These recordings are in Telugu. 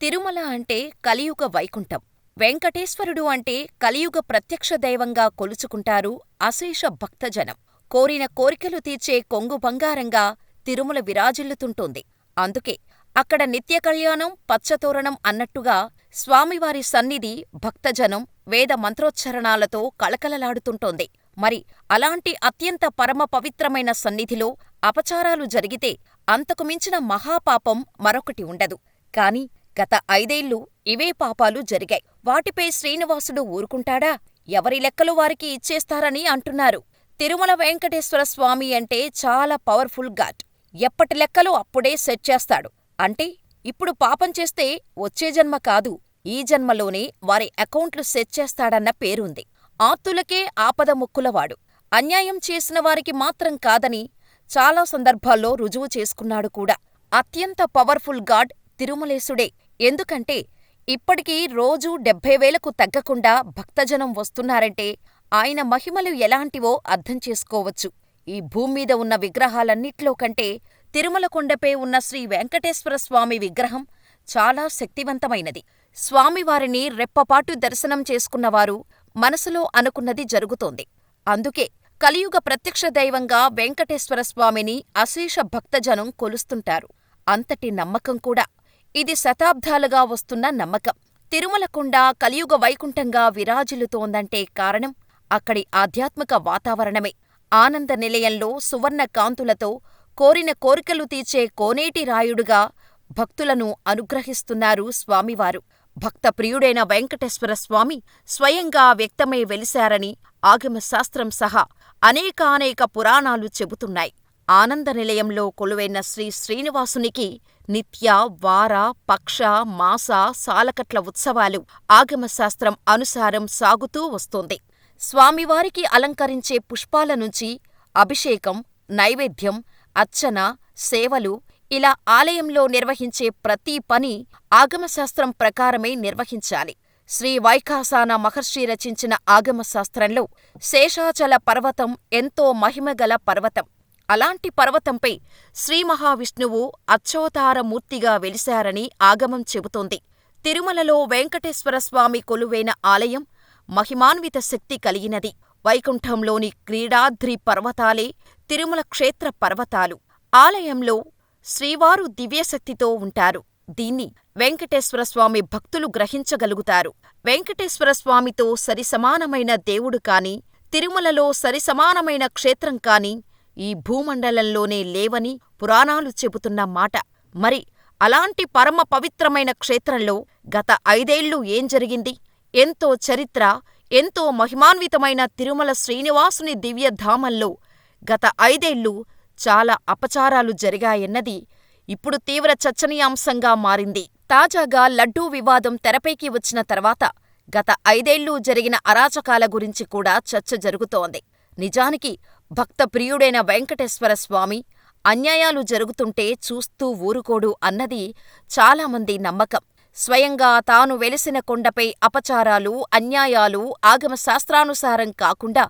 తిరుమల అంటే కలియుగ వైకుంఠం. వెంకటేశ్వరుడు అంటే కలియుగ ప్రత్యక్ష దైవంగా కొలుచుకుంటారు అశేష భక్తజనం. కోరిన కోరికలు తీర్చే కొంగు బంగారంగా తిరుమల విరాజిల్లుతుంటుంది. అందుకే అక్కడ నిత్య కళ్యాణం, పచ్చతోరణం అన్నట్టుగా స్వామివారి సన్నిధి భక్తజనం, వేద మంత్రోచ్చారణలతో కళకళలాడుతుంటోంది. మరి అలాంటి అత్యంత పరమ పవిత్రమైన సన్నిధిలో అపచారాలు జరిగితే అంతకు మించిన మహాపాపం మరొకటి ఉండదు. కాని గత ఐదేళ్ళు ఇవే పాపాలు జరిగాయి. వాటిపై శ్రీనివాసుడు ఊరుకుంటాడా? ఎవరి లెక్కలు వారికి ఇచ్చేస్తారని అంటున్నారు. తిరుమల వెంకటేశ్వర స్వామి అంటే చాలా పవర్ఫుల్ గాడ్. ఎప్పటి లెక్కలు అప్పుడే సెట్ చేస్తాడు. అంటే ఇప్పుడు పాపం చేస్తే వచ్చే జన్మ కాదు, ఈ జన్మలోనే వారి ఎకౌంట్లు సెట్ చేస్తాడన్న పేరుంది. ఆర్తులకే ఆపదముక్కులవాడు అన్యాయం చేసిన వారికి మాత్రం కాదని చాలా సందర్భాల్లో రుజువు చేసుకున్నాడు కూడా. అత్యంత పవర్ఫుల్ గాడ్ తిరుమలేశుడే. ఎందుకంటే ఇప్పటికీ రోజూ డెబ్బై వేలకు తగ్గకుండా భక్తజనం వస్తున్నారంటే ఆయన మహిమలు ఎలాంటివో అర్థం చేసుకోవచ్చు. ఈ భూమ్మీద ఉన్న విగ్రహాలన్నిట్లో కంటే తిరుమల కొండపై ఉన్న శ్రీ వెంకటేశ్వర స్వామి విగ్రహం చాలా శక్తివంతమైనది. స్వామివారిని రెప్పపాటు దర్శనం చేసుకున్నవారు మనసులో అనుకున్నది జరుగుతోంది. అందుకే కలియుగ ప్రత్యక్ష దైవంగా వెంకటేశ్వర స్వామిని అశేష భక్తజనం కొలుస్తుంటారు. అంతటి నమ్మకం కూడా. ఇది శతాబ్దాలుగా వస్తున్న నమ్మకం. తిరుమల కొండ కలియుగ వైకుంఠంగా విరాజిల్లుతోందంటే కారణం అక్కడి ఆధ్యాత్మిక వాతావరణమే. ఆనంద నిలయంలో సువర్ణ కాంతులతో కోరిన కోరికలు తీర్చే కోనేటి రాయుడుగా భక్తులను అనుగ్రహిస్తున్నారు స్వామివారు. భక్త ప్రియుడైన వెంకటేశ్వర స్వామి స్వయంగా వ్యక్తమై వెలిశారని ఆగమశాస్త్రం సహా అనేకానేక పురాణాలు చెబుతున్నాయి. ఆనంద నిలయంలో కొలువైన శ్రీ శ్రీనివాసునికి నిత్య, వార, పక్ష, మాస, సాలకట్ల ఉత్సవాలు ఆగమశాస్త్రం అనుసారం సాగుతూ వస్తోంది. స్వామివారికి అలంకరించే పుష్పాల నుంచి అభిషేకం, నైవేద్యం, అర్చన, సేవలు ఇలా ఆలయంలో నిర్వహించే ప్రతి పనీ ఆగమశాస్త్రం ప్రకారమే నిర్వహించాలి. శ్రీ వైఖాసన మహర్షి రచించిన ఆగమశాస్త్రంలో శేషాచల పర్వతం ఎంతో మహిమగల పర్వతం. అలాంటి పర్వతంపై శ్రీమహావిష్ణువు అచ్చోతారమూర్తిగా వెలిశారని ఆగమం చెబుతోంది. తిరుమలలో వెంకటేశ్వరస్వామి కొలువైన ఆలయం మహిమాన్విత శక్తి కలిగినది. వైకుంఠంలోని క్రీడాద్రి పర్వతాలే తిరుమల క్షేత్ర పర్వతాలు. ఆలయంలో శ్రీవారు దివ్యశక్తితో ఉంటారు. దీన్ని వేంకటేశ్వరస్వామి భక్తులు గ్రహించగలుగుతారు. వేంకటేశ్వర స్వామితో సరిసమానమైన దేవుడు కాని, తిరుమలలో సరిసమానమైన క్షేత్రం కాని ఈ భూమండలంలోనే లేవని పురాణాలు చెబుతున్న మాట. మరి అలాంటి పరమ పవిత్రమైన క్షేత్రంలో గత ఐదేళ్ళు ఏం జరిగింది? ఎంతో చరిత్ర, ఎంతో మహిమాన్వితమైన తిరుమల శ్రీనివాసుని దివ్యధామంలో గత ఐదేళ్ళు చాలా అపచారాలు జరిగాయన్నది ఇప్పుడు తీవ్ర చర్చనీయాంశంగా మారింది. తాజాగా లడ్డూ వివాదం తెరపైకి వచ్చిన తర్వాత గత ఐదేళ్ళు జరిగిన అరాచకాల గురించి కూడా చర్చ జరుగుతోంది. నిజానికి భక్త ప్రియుడైన వెంకటేశ్వర స్వామి అన్యాయాలు జరుగుతుంటే చూస్తూ ఊరుకోడు అన్నది చాలామంది నమ్మకం. స్వయంగా తాను వెలిసిన కొండపై అపచారాలు, అన్యాయాలు ఆగమశాస్త్రానుసారం కాకుండా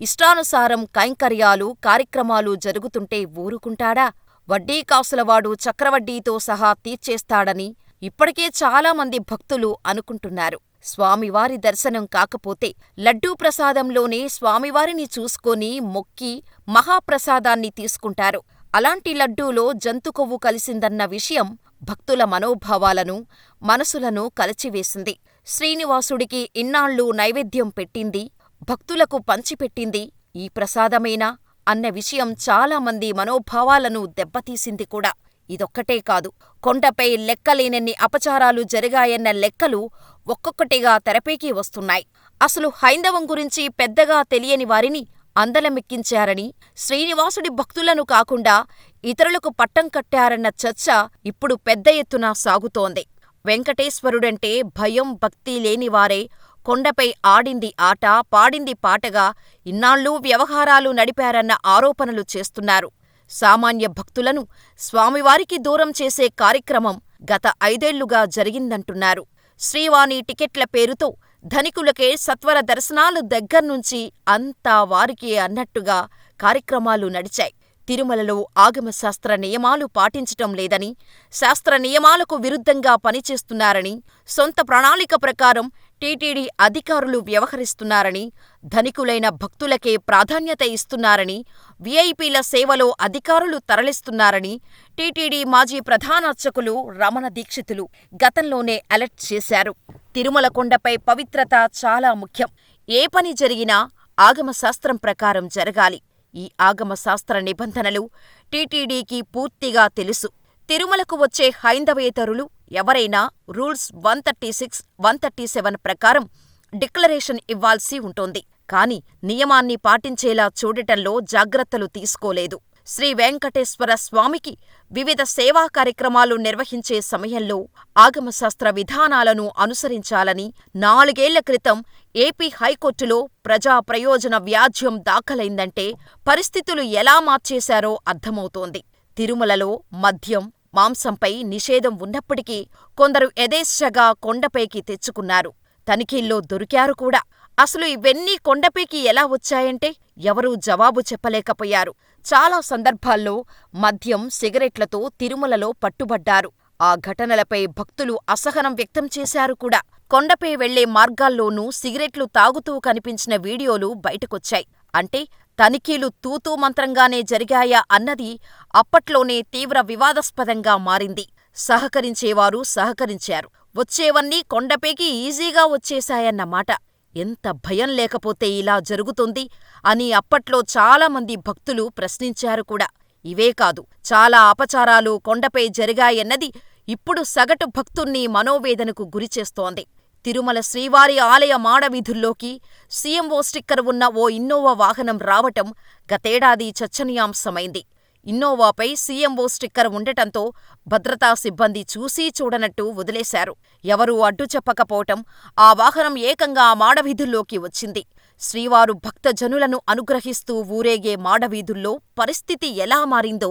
ఇష్టానుసారం కైంకర్యాలు, కార్యక్రమాలు జరుగుతుంటే ఊరుకుంటాడా? వడ్డీ కాసులవాడు చక్రవడ్డీతో సహా తీర్చేస్తాడని ఇప్పటికే చాలామంది భక్తులు అనుకుంటున్నారు. స్వామివారి దర్శనం కాకపోతే లడ్డూ ప్రసాదంలోనే స్వామివారిని చూసుకొని మొక్కి మహాప్రసాదాన్ని తీసుకుంటారు. అలాంటి లడ్డూలో జంతుకొవ్వు కలిసిందన్న విషయం భక్తుల మనోభావాలను, మనసులను కలచివేసింది. శ్రీనివాసుడికి ఇన్నాళ్ళూ నైవేద్యం పెట్టింది, భక్తులకు పంచిపెట్టింది ఈ ప్రసాదమేనా అన్న విషయం చాలామంది మనోభావాలను దెబ్బతీసింది కూడా. ఇదొక్కటే కాదు, కొండపై లెక్కలేనన్ని అపచారాలు జరిగాయన్న లెక్కలు ఒక్కొక్కటిగా తెరపైకి వస్తున్నాయి. అసలు హైందవం గురించి పెద్దగా తెలియని వారిని అందలమెక్కించారని, శ్రీనివాసుడి భక్తులను కాకుండా ఇతరులకు పట్టం కట్టారన్న చర్చ ఇప్పుడు పెద్ద ఎత్తున సాగుతోంది. వెంకటేశ్వరుడంటే భయం, భక్తి లేనివారే కొండపై ఆడింది ఆట, పాడింది పాటగా ఇన్నాళ్ళూ వ్యవహారాలు నడిపారన్న ఆరోపణలు చేస్తున్నారు. సామాన్య భక్తులను స్వామివారికి దూరం చేసే కార్యక్రమం గత ఐదేళ్ళుగా జరిగిందంటున్నారు. శ్రీవాణి టికెట్ల పేరుతో ధనికులకే సత్వర దర్శనాలు దగ్గర్నుంచి అంతా వారికే అన్నట్టుగా కార్యక్రమాలు నడిచాయి. తిరుమలలో ఆగమశాస్త్ర నియమాలు పాటించటం లేదని, శాస్త్ర నియమాలకు విరుద్ధంగా పనిచేస్తున్నారని, సొంత ప్రణాళిక ప్రకారం టీటీడీ అధికారులు వ్యవహరిస్తున్నారని, ధనికులైన భక్తులకే ప్రాధాన్యత ఇస్తున్నారని, వీఐపీల సేవలో అధికారులు తరలిస్తున్నారని టీటీడీ మాజీ ప్రధానార్చకులు రమణ దీక్షితులు గతంలోనే అలర్ట్ చేశారు. తిరుమల కొండపై పవిత్రత చాలా ముఖ్యం. ఏ పని జరిగినా ఆగమశాస్త్రం ప్రకారం జరగాలి. ఈ ఆగమశాస్త్ర నిబంధనలు టీటీడీకి పూర్తిగా తెలుసు. తిరుమలకు వచ్చే హైందవేతరులు ఎవరైనా rules one thirty six, one thirty seven ప్రకారం డిక్లరేషన్ ఇవ్వాల్సి ఉంటుంది కాని నియమాన్ని పాటించేలా చూడటంలో జాగ్రత్తలు తీసుకోలేదు. శ్రీ వేంకటేశ్వర స్వామికి వివిధ సేవా కార్యక్రమాలు నిర్వహించే సమయంలో ఆగమశాస్త్ర విధానాలను అనుసరించాలని నాలుగేళ్ళ క్రితం ఏపీ హైకోర్టులో ప్రజా ప్రయోజన వ్యాజ్యం దాఖలైందంటే పరిస్థితులు ఎలా మార్చేశారో అర్థమవుతోంది. తిరుమలలో మద్యం, మాంసంపై నిషేధం ఉన్నప్పటికీ కొందరు యథేచ్ఛగా కొండపైకి తెచ్చుకున్నారు. తనిఖీల్లో దొరికారు కూడా. అసలు ఇవన్నీ కొండపైకి ఎలా వచ్చాయంటే ఎవరూ జవాబు చెప్పలేకపోయారు. చాలా సందర్భాల్లో మద్యం, సిగరెట్లతో తిరుమలలో పట్టుబడ్డారు. ఆ ఘటనలపై భక్తులు అసహనం వ్యక్తం చేశారు కూడా. కొండపై వెళ్ళే మార్గాల్లోనూ సిగరెట్లు తాగుతూ కనిపించిన వీడియోలు బయటకొచ్చాయి. అంటే తనిఖీలు తూతూ మంత్రంగానే జరిగాయా అన్నది అప్పట్లోనే తీవ్ర వివాదాస్పదంగా మారింది. సహకరించేవారు సహకరించారు. వచ్చేవన్నీ కొండపైకి ఈజీగా వచ్చేశాయన్నమాట. ఎంత భయం లేకపోతే ఇలా జరుగుతుంది అని అప్పట్లో చాలామంది భక్తులు ప్రశ్నించారు కూడా. ఇవే కాదు చాలా అపచారాలు కొండపై జరిగాయన్నది ఇప్పుడు సగటు భక్తుణ్ణి మనోవేదనకు గురిచేస్తోంది. తిరుమల శ్రీవారి ఆలయ మాడవీధుల్లోకి సీఎంఓ స్టిక్కర్ ఉన్న ఓ ఇన్నోవా వాహనం రావటం గతేడాది చర్చనీయాంశమైంది. ఇన్నోవాపై సీఎంఓ స్టిక్కర్ ఉండటంతో భద్రతా సిబ్బంది చూసీ చూడనట్టు వదిలేశారు. ఎవరూ అడ్డు చెప్పకపోవటం ఆ వాహనం ఏకంగా మాడవీధుల్లోకి వచ్చింది. శ్రీవారు భక్తజనులను అనుగ్రహిస్తూ ఊరేగే మాడవీధుల్లో పరిస్థితి ఎలా మారిందో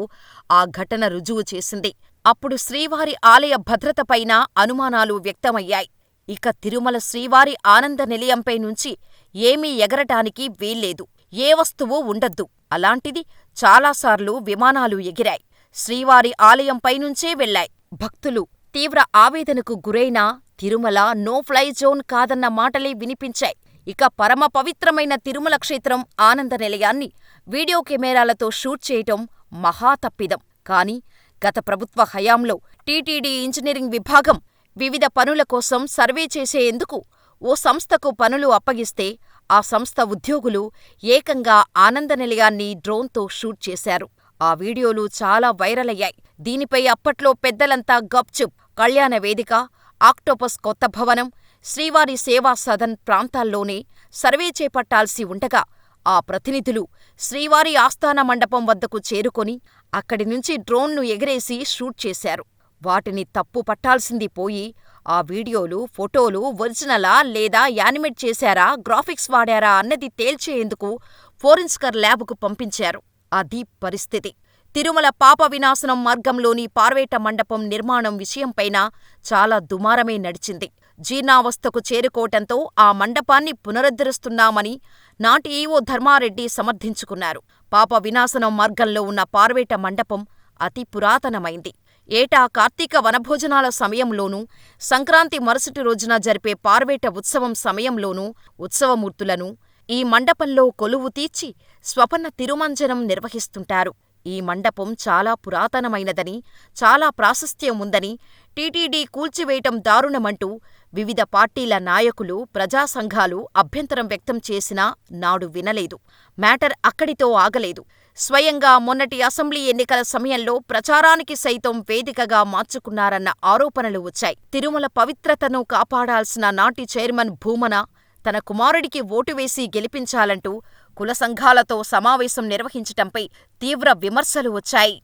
ఆ ఘటన రుజువు చేసింది. అప్పుడు శ్రీవారి ఆలయ భద్రతపైనా అనుమానాలు వ్యక్తమయ్యాయి. ఇక తిరుమల శ్రీవారి ఆనంద నిలయంపై నుంచి ఏమీ ఎగరటానికి వీల్లేదు. ఏ వస్తువూ ఉండద్దు అలాంటిది చాలాసార్లు విమానాలు ఎగిరాయి. శ్రీవారి ఆలయంపైనుంచే వెళ్ళాయి. భక్తులు తీవ్ర ఆవేదనకు గురైనా తిరుమల నో ఫ్లై జోన్ కాదన్న మాటలే వినిపించాయి. ఇక పరమ పవిత్రమైన తిరుమల క్షేత్రం ఆనంద నిలయాన్ని వీడియో కెమెరాలతో షూట్ చేయటం మహా తప్పిదం. కానీ గత ప్రభుత్వ హయాంలో టీటీడీ ఇంజనీరింగ్ విభాగం వివిధ పనుల కోసం సర్వే చేసేందుకు ఓ సంస్థకు పనులు అప్పగిస్తే ఆ సంస్థ ఉద్యోగులు ఏకంగా ఆనంద నిలయాన్ని డ్రోన్తో షూట్ చేశారు. ఆ వీడియోలు చాలా వైరలయ్యాయి. దీనిపై అప్పట్లో పెద్దలంతా గప్చుప్. కళ్యాణ వేదిక, ఆక్టోపస్ కొత్త భవనం, శ్రీవారి సేవా సదన్ ప్రాంతాల్లోనే సర్వే చేపట్టాల్సి ఉండగా ఆ ప్రతినిధులు శ్రీవారి ఆస్థాన మండపం వద్దకు చేరుకొని అక్కడి నుంచి డ్రోన్ను ఎగరేసి షూట్ చేశారు. వాటిని తప్పు పట్టాల్సింది పోయి ఆ వీడియోలు, ఫోటోలు ఒరిజినలా లేదా యానిమేట్ చేశారా, గ్రాఫిక్స్ వాడారా అన్నది తేల్చేందుకు ఫోరెన్సిక్ ల్యాబుకు పంపించారు. అది పరిస్థితి. తిరుమల పాప వినాశనం మార్గంలోని పార్వేట మండపం నిర్మాణం విషయంపైన చాలా దుమారమే నడిచింది. జీర్ణావస్థకు చేరుకోవటంతో ఆ మండపాన్ని పునరుద్ధరిస్తున్నామని నాటి ఈవో ధర్మారెడ్డి సమర్థించుకున్నారు. పాప వినాశనం మార్గంలో ఉన్న పార్వేట మండపం అతి పురాతనమైంది. ఏటా కార్తీక వనభోజనాల సమయంలోనూ, సంక్రాంతి మరుసటి రోజున జరిపే పార్వేట ఉత్సవం సమయంలోనూ ఉత్సవమూర్తులను ఈ మండపంలో కొలువు తీర్చి స్వపన తిరుమంజనం నిర్వహిస్తుంటారు. ఈ మండపం చాలా పురాతనమైనదని, చాలా ప్రాశస్త్యం ఉందని, టీటీడీ కూల్చివేయటం దారుణమంటూ వివిధ పార్టీల నాయకులు, ప్రజా సంఘాలు అభ్యంతరం వ్యక్తం చేసినా నాడు వినలేదు. మ్యాటర్ అక్కడితో ఆగలేదు. స్వయంగా మొన్నటి అసెంబ్లీ ఎన్నికల సమయంలో ప్రచారానికి సైతం వేదికగా మార్చుకున్నారన్న ఆరోపణలు వచ్చాయి. తిరుమల పవిత్రతను కాపాడాల్సిన నాటి చైర్మన్ భూమన తన కుమారుడికి ఓటు వేసి గెలిపించాలంటూ కుల సంఘాలతో సమావేశం నిర్వహించటంపై తీవ్ర విమర్శలు వచ్చాయి.